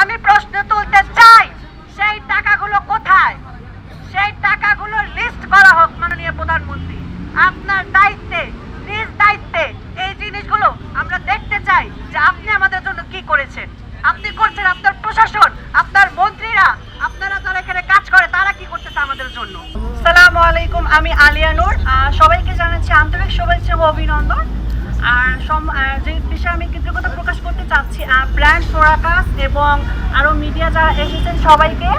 আমি প্রশ্ন তুলতে চাই, সেই টাকাগুলো কোথায়? সেই টাকাগুলোর লিস্ট করা হোক, মাননীয় প্রধানমন্ত্রী। আপনার দায়িত্বে, নিজ দায়িত্বে এই জিনিসগুলো আমরা দেখতে চাই যে আপনি আমাদের জন্য কি করেছেন। আপনি করছেন আপনার প্রশাসন, আপনার মন্ত্রীরা, আপনারা যারা এখানে কাজ করে, তারা কি করতেছে আমাদের জন্য? সালামু আলাইকুম, আমি আলিয়া নূর। সবাইকে জানাচ্ছি আন্তরিক শুভেচ্ছা ও অভিনন্দন। আর যে বিষয়ে আমি কৃতজ্ঞতা প্রকাশ করতে চাচ্ছি ব্র্যান্ড ফোরাকাস এবং আরও মিডিয়া যারা এসেছেন সবাইকে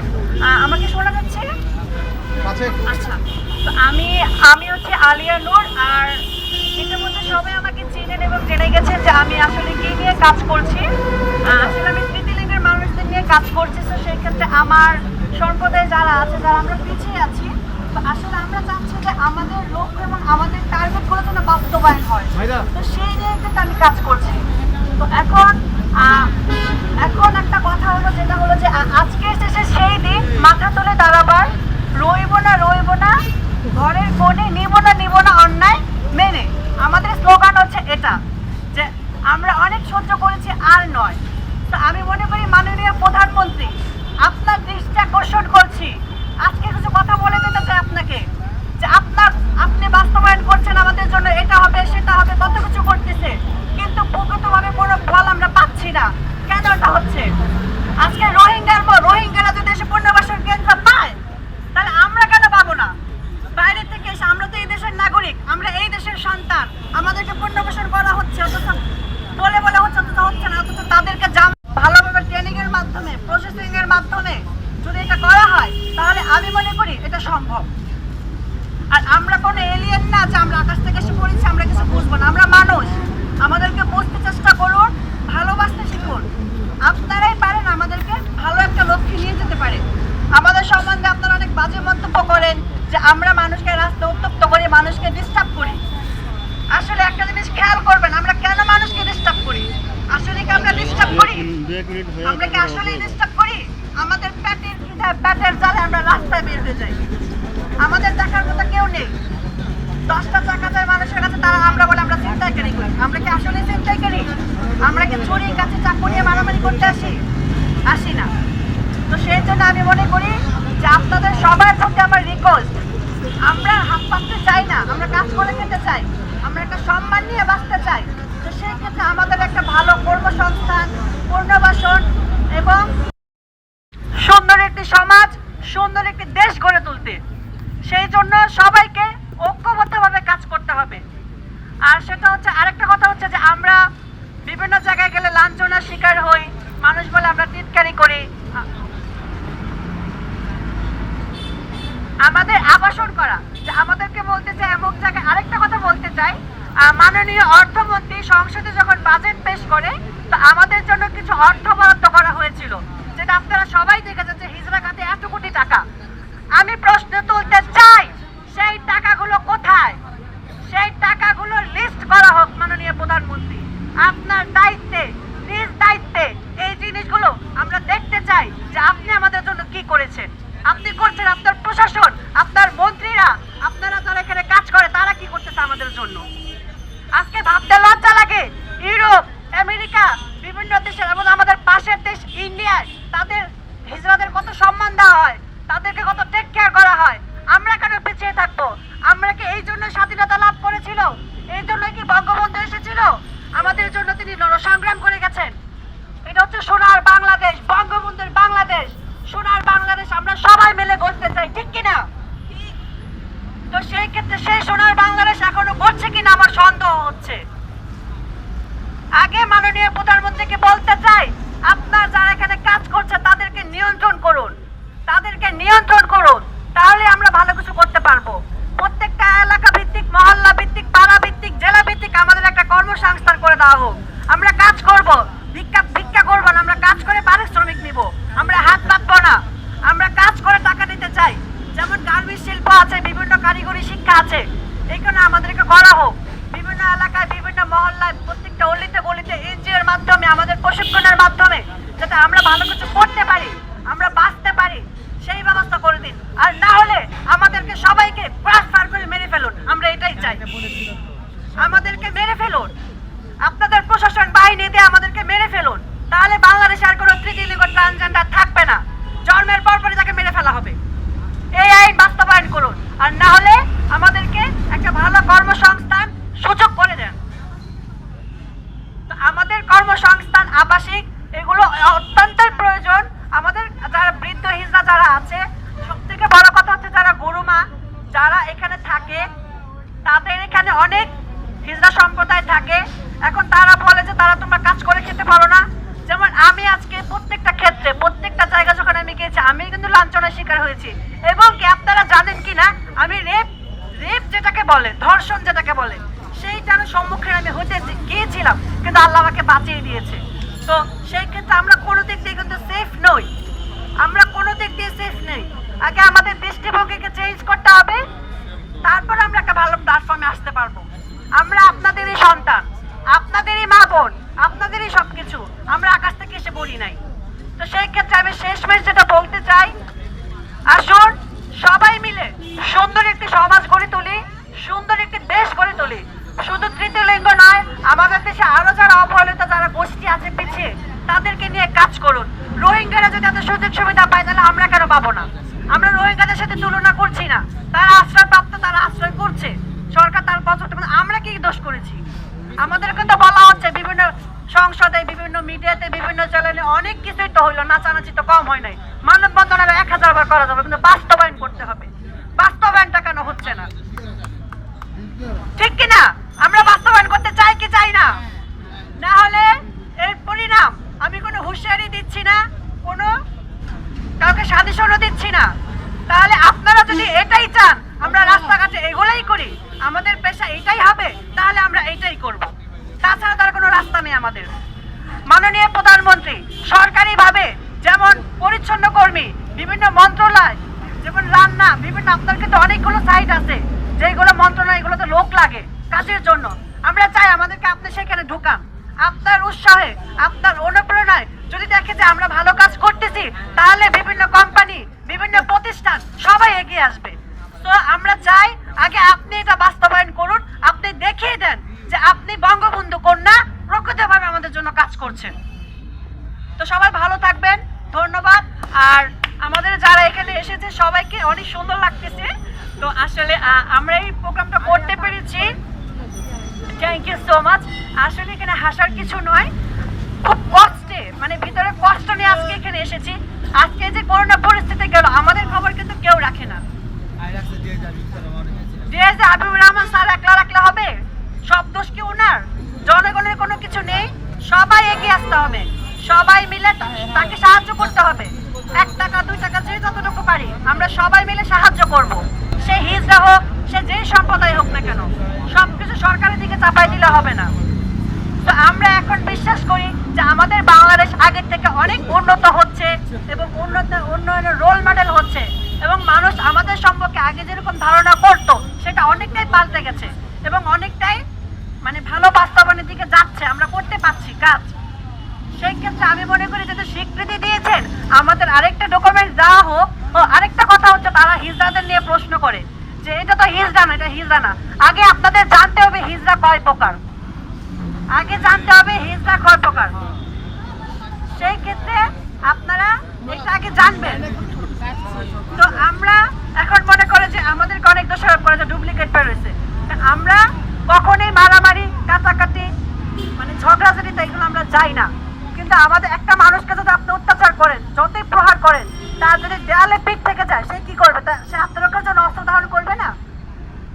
আমাকে শোনা যাচ্ছে? আচ্ছা তো আমি আমি হচ্ছে আলিয়া নূর আর ইতিমধ্যে সবাই আমাকে চেনেন এবং জেনে গেছেন যে আমি আসলে কি নিয়ে কাজ করছি। আসলে আমি তৃতীয় মানুষদের নিয়ে কাজ করছি তো সেই ক্ষেত্রে আমার সম্প্রদায় যারা আছে যারা আমরা পিছিয়ে আছি তো আসলে আমরা চাচ্ছি যে আমাদের লক্ষ্য এবং আমাদের টার্গেটগুলো যেন বাস্তবায়ন হয়। তো সেই নিয়ে কিন্তু আমি কাজ করছি। তো এখন এখন একটা কথা হলো যেটা হলো যে আ- আজকে শেষে সেই দিন মাথা তুলে দাঁড়াবার রইব না রইব না ঘরের কোণে নিব না নিব না অন্যায় মেনে। আমাদের স্লোগান হচ্ছে এটা যে আমরা অনেক সহ্য করেছি আর নয়। তো আমি মনে করি মাননীয় প্রধানমন্ত্রী আপনার দৃষ্টি আকর্ষণ করছি আজকে কিছু কথা বলে যেতে চাই আপনাকে যে আপনার আপনি বাস্তবায়ন করছেন আমাদের জন্য, এটা হবে, সেটা হবে, কত কিছু করতেছে। কিন্তু প্রকৃতভাবে কোনো ফল আমরা পাচ্ছি না। কেন এটা হচ্ছে? আজকে রোহিঙ্গার রোহিঙ্গারা যদি এসে পুনর্বাসন কেন্দ্র পায় তাহলে আমরা কেন পাবো না বাইরে থেকে এসে আমরা তো এই দেশের নাগরিক আমরা এই দেশের সন্তান আমাদেরকে পুনর্বাসন করা হচ্ছে অথচ বলে বলে হচ্ছে অথচ হচ্ছে না অথচ তাদেরকে জাম ভালোভাবে ট্রেনিং এর মাধ্যমে প্রসেসিং এর মাধ্যমে যদি এটা করা হয় তাহলে আমি মনে করি এটা সম্ভব আর আমরা কোনো এলিয়েন না যে আমরা আকাশ থেকে এসে পড়েছি আমরা কিছু বুঝব না। আমরা মানুষ। আমাদেরকে বুঝতে চেষ্টা করুন ভালোবাসতে শিখুন। আপনারাই পারেন আমাদেরকে ভালো একটা লক্ষ্যে নিয়ে যেতে পারে। আমাদের সম্বন্ধে আপনারা অনেক বাজে মন্তব্য করেন যে আমরা মানুষকে রাস্তা উত্তপ্ত করি মানুষকে ডিস্টার্ব করি। আসলে একটা জিনিস খেয়াল করবেন আমরা কেন মানুষকে ডিস্টার্ব করি? আসলে কি আমরা ডিস্টার্ব করি? আমরা কি আসলেই ডিস্টার্ব করি? আমাদের পেটের পেটের জ্বালে আমরা রাস্তায় বের হয়ে যাই। আমাদের দেখার মতো কেউ নেই। দশটা চাকাতের মানুষের কাছে তারা আমরা বলে আমরা চিন্তায় করি। আমরা কি আসলে চিন্তায় করি? আমরা কি চুরি কাছে চাকু নিয়ে মারামারি করতে আসি? আসি না। তো সেই জন্য আমি মনে করি যে আপনাদের সবার প্রতি আমার রিকোয়েস্ট আমরা হাত পাততে চাই না, আমরা কাজ করে খেতে চাই, আমরা একটা সম্মান নিয়ে বাঁচতে চাই। তো সেই ক্ষেত্রে আমাদের একটা ভালো কর্মসংস্থান, পুনর্বাসন এবং সুন্দর একটি সমাজ, সুন্দর একটি দেশ গড়ে তুলতে। সেই জন্য সবাইকে ঐক্যবদ্ধভাবে কাজ করতে হবে। আর সেটা হচ্ছে, আরেকটা কথা হচ্ছে যে আমরা বিভিন্ন জায়গায় গেলে লাঞ্ছনার শিকার হই, মানুষ বলে আমরা টিটকারি করি। আমাদের আবাসন করা, যে আমাদেরকে বলতে চাই, এমন জায়গায় আরেকটা কথা বলতে চাই মাননীয় অর্থমন্ত্রী সংসদে যখন বাজেট পেশ করে, তো আমাদের জন্য কিছু অর্থ বরাদ্দ করা হয়েছিল, যেটা আপনারা সবাই দেখেছেন যে হিজরা খাতে এত কোটি টাকা। আমি প্রশ্ন তুলতে চাই, সেই টাকাগুলো কোথায়? সেই টাকাগুলো লিস্ট করা হোক, মাননীয় প্রধানমন্ত্রী। আপনার দায়িত্বে, নিজ দায়িত্বে এই জিনিসগুলো আমরা দেখতে চাই যে আপনি আমাদের জন্য কি করেছেন। আপনি করছেন আপনার প্রশাসন, আপনার মন্ত্রীরা, আপনারা যারা এখানে কাজ করে, তারা কি করতেছে আমাদের জন্য? আজকে ভাবতে লজ্জা লাগে, ইউরোপ, আমেরিকা, বিভিন্ন দেশের এবং আমাদের পাশের দেশ ইন্ডিয়ায় তাদের হিজড়াদের কত সম্মান দেওয়া হয় তাদেরকে কত টেক কেয়ার করা হয় আমরা কেন পিছিয়ে থাকব আমরা কি এই জন্য স্বাধীনতা লাভ করেছিল এই জন্য কি বঙ্গবন্ধু এসেছিল আমাদের জন্য তিনি সংগ্রাম করে গেছেন এটা হচ্ছে সোনার বাংলাদেশ বঙ্গবন্ধুর বাংলাদেশ সোনার বাংলাদেশ আমরা সবাই মিলে গড়তে চাই, ঠিক কিনা? তো সেই ক্ষেত্রে সেই সোনার বাংলাদেশ এখনও করছে কিনা আমার সন্দেহ হচ্ছে। আগে মাননীয় প্রধানমন্ত্রীকে বলতে চাই, আপনার যারা এখানে কাজ করছে, তাদেরকে নিয়ন্ত্রণ করুন। তাদেরকে নিয়ন্ত্রণ করুন, তাহলে আমরা ভালো কিছু করতে পারব। প্রত্যেকটা এলাকা ভিত্তিক মহল্লা ভিত্তিক পাড়া ভিত্তিক জেলা ভিত্তিক আমাদের একটা কর্মসংস্থান করে দেওয়া হোক। কারিগরি শিক্ষা আছে, এই কারণে আমাদেরকে করা হোক। বিভিন্ন এলাকায়, বিভিন্ন মহল্লায়, প্রত্যেকটা অলিতে গলিতে এনজিওর মাধ্যমে, আমাদের প্রশিক্ষণের মাধ্যমে, যাতে আমরা ভালো কিছু করতে পারি, আমরা বাঁচতে পারি, সেই ব্যবস্থা করে দিন। আর না হলে আমাদেরকে সবাইকে ট্রান্সফার করে মেরে ফেলুন, আমরা এটাই চাই। আমাদেরকে মেরে ফেলুন। আপনাদের প্রশাসন বাহিনী দিয়ে আমাদেরকে মেরে ফেলুন। তাহলে বাংলাদেশে আর কোনো তৃতীয় ট্রানজেন্ডার থাকবে না। জন্মের পর পরে তাকে মেরে ফেলা হবে। এই আইন বাস্তব আর না হলে আমাদেরকে একটা ভালো কর্মসংস্থান সুযোগ করে দেন। আমাদের কর্মসংস্থান আবাসিক, এগুলো অত্যন্ত প্রয়োজন। আমাদের যারা বৃদ্ধ হিজড়া যারা আছে সব থেকে বড় কথা হচ্ছে যারা গরুমা, যারা এখানে থাকে, তাদের এখানে অনেক হিজরা সম্প্রদায় থাকে। এখন তারা বলে যে, তারা তোমরা কাজ করে খেতে পারো না। যেমন আমি আজকে প্রত্যেকটা ক্ষেত্রে, প্রত্যেকটা যখন আমি কিন্তু লাঞ্ছনার শিকার হয়েছি। এবং কি আপনারা জানেন কি না আমি রেপ রেপ যেটাকে বলে, ধর্ষণ যেটাকে বলে, সেইটার সম্মুখীন আমি হতে গিয়েছিলাম, কিন্তু আল্লাহ আমাকে বাঁচিয়ে দিয়েছে। তো সেই ক্ষেত্রে আমরা কোনো দিক দিয়ে কিন্তু সেফ নই। আমরা কোনো দিক দিয়ে সেফ নেই। আগে আমাদের দৃষ্টিভঙ্গিকে চেঞ্জ করতে হবে। তারপর আমরা একটা ভালো প্ল্যাটফর্মে আসতে পারব। আমরা আপনাদেরই সন্তান, আপনাদেরই মা বোন, আপনাদেরই সব কিছু আমরা আকাশ থেকে এসে বলি নাই। তো সেই ক্ষেত্রে আমি শেষমেশ যেটা বলতে চাই, আসুন সবাই মিলে সুন্দর একটি সমাজ গড়ে তুলি, সুন্দর একটি দেশ গড়ে তুলি। শুধু তৃতীয় লিঙ্গ নয়, আমাদের দেশে আরও যারা অবহেলিত যারা গোষ্ঠী আছে পিছিয়ে, তাদেরকে নিয়ে কাজ করুন। রোহিঙ্গারা যদি এত সুযোগ সুবিধা পায়, তাহলে আমরা কেন পাবো না? আমরা রোহিঙ্গাদের সাথে তুলনা করছি না। তারা আশ্রয় প্রাপ্ত তারা আশ্রয় করছে। সরকার তার বছর আমরা কি দোষ করেছি? আমাদেরকে তো বলা সংসদে বিভিন্ন মিডিয়াতে, বিভিন্ন চ্যানেলে অনেক কিছুই তো হইল, নাচানাচি তো কম হয় নাই। মানববন্ধন আরও এক হাজার বার করা যাবে, কিন্তু বাস্তবায়ন করতে হবে। বাস্তবায়নটা কেন হচ্ছে না? ঠিক কি না আমরা বাস্তবায়ন করতে চাই কি চাই না? না হলে এর পরিণাম আমি কোনো হুঁশিয়ারি দিচ্ছি না, কোনো কাউকে সাজেশনও দিচ্ছি না। তাহলে আপনারা যদি এটাই চান, আমরা রাস্তাঘাটে এগুলাই করি, আমাদের পেশা এটাই হবে, তাহলে আমরা এটাই করব। তাছাড়া তার কোনো রাস্তা নেই আমাদের। মাননীয় প্রধানমন্ত্রী, সরকারিভাবে যেমন পরিচ্ছন্ন কর্মী, বিভিন্ন মন্ত্রণালয়, যেমন রান্না, বিভিন্ন আপনার কিন্তু অনেকগুলো সাইট আছে যেগুলো মন্ত্রণালয়, এগুলোতে লোক লাগে কাজের জন্য। আমরা চাই আমাদেরকে আপনি সেখানে ঢুকান। আপনার উৎসাহে, আপনার অনুপ্রেরণায় যদি দেখে যে আমরা ভালো কাজ করতেছি, তাহলে বিভিন্ন কোম্পানি বিভিন্ন প্রতিষ্ঠান সবাই এগিয়ে আসবে। তো আমরা চাই আগে আপনি এটা বাস্তবায়ন করুন আপনি দেখিয়ে দেন যে আপনি বঙ্গবন্ধু কন্যা প্রকৃতভাবে আমাদের জন্য কাজ করছেন তো সবাই ভালো থাকবেন ধন্যবাদ আর আমাদের যারা এখানে এসেছে সবাইকে অনেক সুন্দর লাগতেছে। তো আসলে আমরা এই প্রোগ্রামটা করতে পেরেছি। থ্যাংক ইউ সো মাচ আসলে এখানে হাসার কিছু নয়। খুব কষ্টে মানে ভিতরে কষ্ট নিয়ে আজকে এখানে এসেছি। আজকে যে করোনা পরিস্থিতি গেল, আমাদের খবর কিন্তু কেউ রাখে না। জনগণের কোনো কিছু নেই। সবাই এগিয়ে আসতে হবে। সবাই মিলে তাকে সাহায্য করতে হবে। এক টাকা, দুই টাকা, যে যতটুকু পারি, আমরা সবাই মিলে সাহায্য করব। সে হিজড়া হোক, সে যেই সম্প্রদায় হোক না কেন, সবকিছু সরকারের দিকে চাপাই দিলে হবে না। তো আমরা এখন বিশ্বাস করি যে আমাদের বাংলাদেশ আগের থেকে অনেক উন্নত হচ্ছে এবং উন্নত, উন্নয়নের রোল মডেল হচ্ছে এবং মানুষ আমাদের সম্পর্কে আগে যেরকম ধারণা করত, সেটা অনেকটাই পাল্টে গেছে এবং অনেকটাই মানে ভালো বাস্তবায়নের দিকে যাচ্ছে। আমরা করতে পারছি, কাজ। সেই ক্ষেত্রে আমি মনে করি যদি স্বীকৃতি দিয়েছেন, আমাদের আরেকটা ডকুমেন্ট দেওয়া হোক, ও আরেকটা কথা হচ্ছে তারা হিজড়াদের নিয়ে প্রশ্ন করে যে এটা তো হিজড়া না, এটা হিজড়া না। আগে আপনাদের জানতে হবে হিজড়া কয় প্রকার। আগে জানতে হবে হিজড়া কয় প্রকার। সেই ক্ষেত্রে আপনারা এটা আগে জানবেন। তো আমরা এখন মনে করে যে আমাদেরকে অনেক দোষারোপ করে যে ডুপ্লিকেট তা আমরা কখনোই মারামারি, কাটাকাটি মানে ঝগড়াঝাটিতে এগুলো আমরা যাই না। কিন্তু আমাদের একটা মানুষকে যদি আপনি অত্যাচার করেন, যতই প্রহার করেন তার যদি দেয়ালে পিঠ থেকে যায়, সে কি করবে? সে আত্মরক্ষার জন্য অস্ত্র ধারণ করবে না?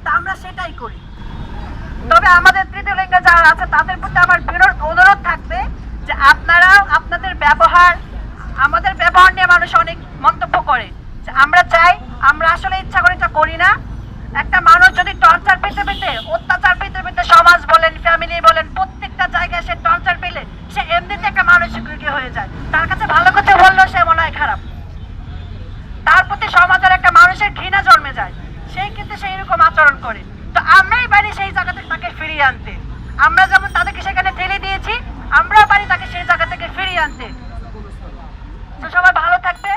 তা আমরা সেটাই করি। তবে আমাদের তৃতীয় লিঙ্গে যারা আছে, তাদের প্রতি আমার বিরোধ অনুরোধ থাকবে যে আপনারাও আপনাদের ব্যবহার, আমাদের ব্যবহার নিয়ে মানুষ অনেক মন্তব্য করে। যে আমরা চাই, আমরা আসলে ইচ্ছা করে এটা করি না। একটা মানুষ যদি টর্চার পেতে পেতে, অত্যাচার পেতে পেতে সমাজ বলেন ফ্যামিলি বলেন প্রত্যেকটা জায়গায় সে টর্চার পেলে সে এমনিতে একটা মানসিক হয়ে যায়। তার কাছে ভালো কথা বললেও সে মনে হয় খারাপ। তার প্রতি সমাজের একটা মানুষের ঘৃণা জন্মে যায়। সেই কিন্তু সেই রকম আচরণ করে। তো আমরাই পারি সেই জায়গা থেকে তাকে ফিরিয়ে আনতে। আমরা যেমন তাদেরকে সেখানে ঠেলে দিয়েছি, আমরাও পারি তাকে সেই জায়গা থেকে ফিরিয়ে আনতে। তো সবাই ভালো থাকবে।